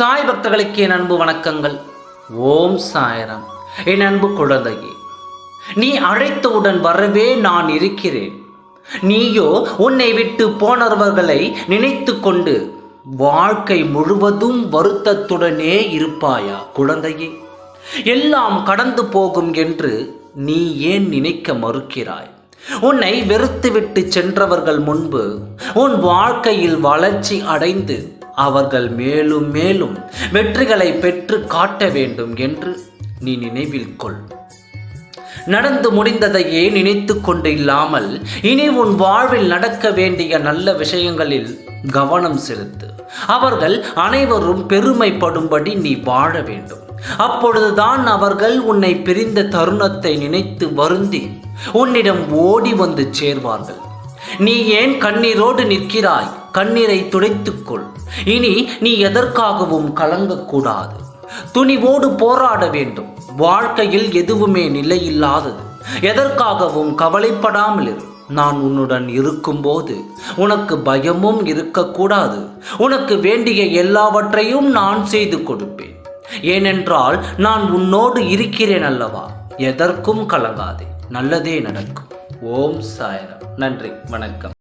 சாய் பக்தர்களுக்கு என் அன்பு வணக்கங்கள். ஓம் சாயரம். என் அன்பு குழந்தையே நீ அழைத்தவுடன் வரவே நான் இருக்கிறேன். நீயோ உன்னை விட்டு போனவர்களை நினைத்து கொண்டு வாழ்க்கை முழுவதும் வருத்தத்துடனே இருப்பாயா குழந்தையே? எல்லாம் கடந்து போகும் என்று நீ ஏன் நினைக்க மறுக்கிறாய்? உன்னை வெறுத்துவிட்டு சென்றவர்கள் முன்பு உன் வாழ்க்கையில் வளர்ச்சி அடைந்து அவர்கள் மேலும் மேலும் வெற்றிகளை பெற்று காட்ட வேண்டும் என்று நீ நினைவில் கொள். நடந்து முடிந்ததையே நினைத்து கொண்டு இல்லாமல் இனி உன் வாழ்வில் நடக்க வேண்டிய நல்ல விஷயங்களில் கவனம் செலுத்து. அவர்கள் அனைவரும் பெருமைப்படும்படி நீ வாழ வேண்டும். அப்பொழுதுதான் அவர்கள் உன்னை பிரிந்த தருணத்தை நினைத்து வருந்தி உன்னிடம் ஓடி வந்து சேர்வார்கள். நீ ஏன் கண்ணீரோடு நிற்கிறாய்? கண்ணீரை துடைத்துக்கொள். இனி நீ எதற்காகவும் கலங்கக்கூடாது. துணிவோடு போராட வேண்டும். வாழ்க்கையில் எதுவுமே நிலையில்லாதது. எதற்காகவும் கவலைப்படாமல் இரு. நான் உன்னுடன் இருக்கும்போது உனக்கு பயமும் இருக்கக்கூடாது. உனக்கு வேண்டிய எல்லாவற்றையும் நான் செய்து கொடுப்பேன். ஏனென்றால் நான் உன்னோடு இருக்கிறேன் அல்லவா? எதற்கும் கலங்காதே. நல்லதே நடக்கும். ஓம் சாயரம். நன்றி. வணக்கம்.